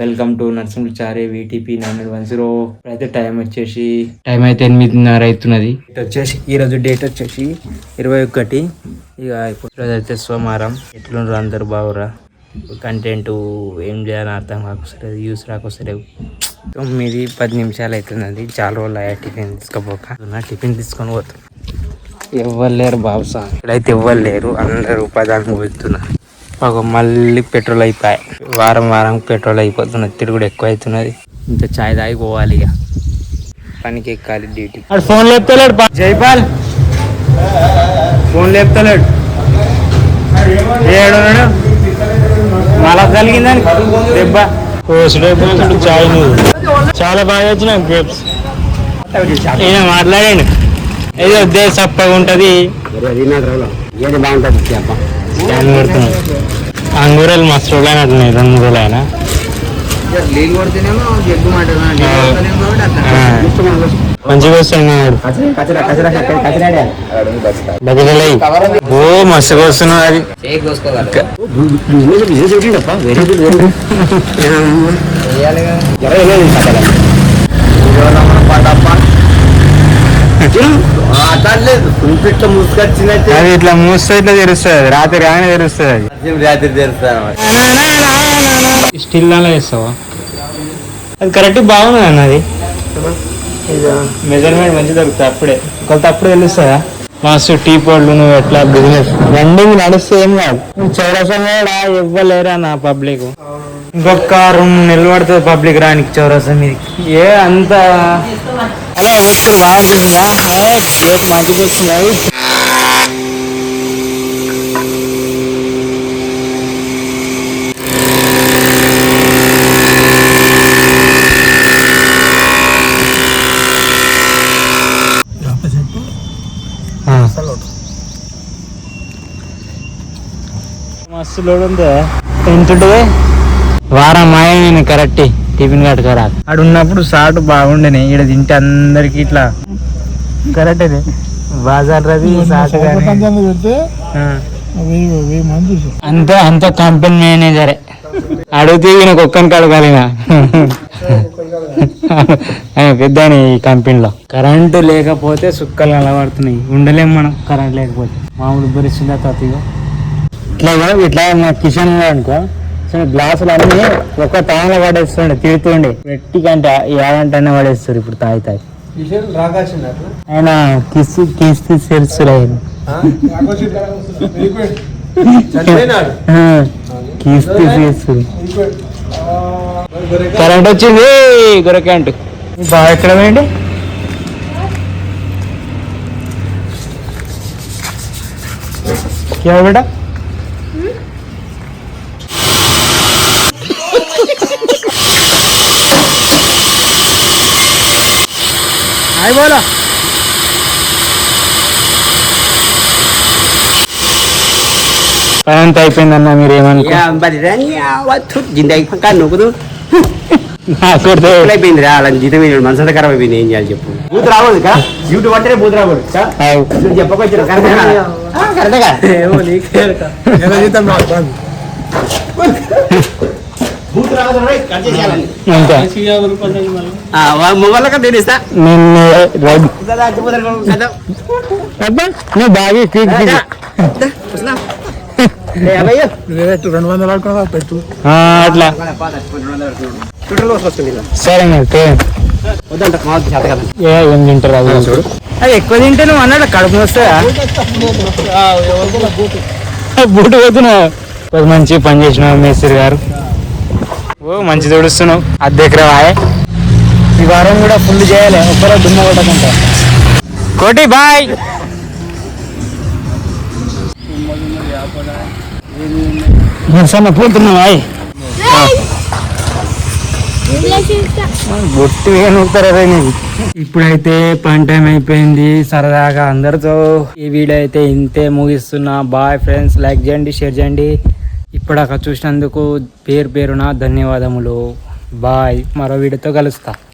Welcome to Narsimhul Chare VTP nine one zero అయితే time వచ్చేసి time అయితే ఎనిమిదిన్నర అవుతున్నది. వచ్చేసి ఈ రోజు డేట్ వచ్చేసి ఇరవై ఒకటి. ఇక ఇప్పుడు అయితే సోమవారం. ఎట్లున్నారు అందరు? బాగురా కంటెంట్ ఏం చేయాలని అర్థం కాకొస్తలేదు యూస్ రాకొస్తలేవు తొమ్మిది పది నిమిషాలు అవుతున్నది. చాలా రోజులు అయ్యా టిఫిన్ తీసుకోపోక. నా టిఫిన్ తీసుకొని పోతాం ఎవ్వరు లేరు బాబు సార్. ఇక్కడైతే ఎవ్వరు లేరు. అందరూ పదానికి పోతున్నారు ఒక మళ్ళీ పెట్రోల్ అయిపోయాయి. వారం వారం పెట్రోల్ అయిపోతున్నది తిరుగుడు ఎక్కువ అవుతున్నది ఇంత చాయ్ తాగి పోవాలి ఇక. పనికి ఎక్కాలి డ్యూటీ. ఫోన్ లేపుతలేడు జైపాల్. ఫోన్ లేపుతలేడు. ఏడు మళ్ళా కలిగిందని దెబ్బ. చాయ్ చాలా బాగా వచ్చిన గ్రేప్స్. ఈయన మాట్లాడాడు. ఏదో చప్పగా ఉంటది. ఏది బాగుంటుంది స్కాన్ కొడుతున్నాడు అంగూరాలు మస్తు రోజులు అయినట్టున్నాయి రెండు మూడు రోజులు అయినా. మంచిగా కచరాడే బతికలై ఓ మస్తు వస్తున్నావు అది బిజినెస్ ముసుకొచ్చినట్టే అది ఇట్లా మూస్తే ఇట్లా తెరుస్తుంది రాత్రి రాగానే తెరుస్తుంది అది. రాత్రి తెలుస్తాను స్టిల్ అలా వేస్తావా అది కరెక్ట్ బాగున్నది అన్న అది. మెజర్మెంట్ మంచి దొరుకుతుంది అప్పుడే. కొంత అప్పుడే తెలుస్తుందా? మస్తు టీ పోడ్లు నువ్వు ఎట్లా బిజినెస్ రన్నింగ్ నడిస్తే ఏం కాదు. నువ్వు చౌరసం కూడా ఇవ్వలేరా నా పబ్లిక్ ఇంకొక రెండు నెలలు పడుతుంది పబ్లిక్ రానికి చౌరసం మీదకి. ఏ అంత అలా వస్తువు బాగా అనిపిస్తుందా మంచిగా వస్తున్నాయి మస్తు లోడ్ ఉంది. ఎంత ఉంటుంది? వారం మాయ నేను కరెక్ట్. టిఫిన్ కట్టుకోరా. ఆడు ఉన్నప్పుడు సాటు బాగుండేనే ఇక్కడ తింటే అందరికి ఇట్లా. కరెక్ట్ అది. బాజార్ రవి అంత అంత కంపెనీ మేనేజరే. అడిగితే ఈయనకు ఒక్కని కడగలిగిన ఆయన పెద్ద ఈ కంపెనీలో. కరెంటు లేకపోతే సుక్కలు అలవడుతున్నాయి ఉండలేం మనం కరెంట్ లేకపోతే. మామూలు భరిస్తుందా తాతయ్య ఇట్లా ఇట్లా మా కిచెన్లో అనుకో గ్లాసులు అన్ని ఒక తాంలో పడేస్తుండే తిడుతుండే పెట్టి కంటే ఏడంటే పడేస్తారు ఇప్పుడు తాగి తాగి ఆయన కిసి కిసి తెలుసులేదు కిస్తీ చేస్తుంది కరెంట్ వచ్చింది గొరకెంట్ బాగా ఎక్కడ పోయింది क्या बेटा हाय बोला పని అంతా అయిపోయిందన్న మీరు ఏమనుకో మరి జిందాగి పక్క నువ్వు నాకు అయిపోయింది రా అలా జీతం మనసు ఖరాబ్ అయిపోయింది ఏం చేయాలి చెప్పు బూత్ రాకూడదు కా యూట్యూబ్ అంటేనే బూత్ రాకూడదు కా? నువ్వు చెప్పకొచ్చిన కరెక్టేగా బూత్ రాకూడదు రైట్ కట్ చేసేయాలని అంతే మొబైల్ నేను ఇస్తా. బాగా. ఏ, అట్లా. వస్తుంది. సరే తింటారు అది చూడు. అది ఎక్కువ తింటే నువ్వు అన్నాడు కడుపు వస్తాయా బూటు పోతున్నావు? కొద్ది మంచి పని చేసినావు మేస్త్రి గారు. ఓ మంచి తోడుస్తున్నావు. అద్దె ఎకరా వాయే ఈ వారం కూడా ఫుల్ చేయాలి. ఒక్కరో దుమ్మ కొట్టకుండా కోటి బాయ్. సన్న పోతున్నావు బొట్టు నీకు? ఇప్పుడైతే పని టైం అయిపోయింది. సరదాగా అందరితో ఈ వీడియో అయితే ఇంతే ముగిస్తున్నా. బాయ్ ఫ్రెండ్స్ లైక్ చేయండి షేర్ చేయండి. ఇప్పటిదాకా చూసినందుకు పేరు పేరున ధన్యవాదములు. బాయ్. మరో వీడియోతో కలుస్తా.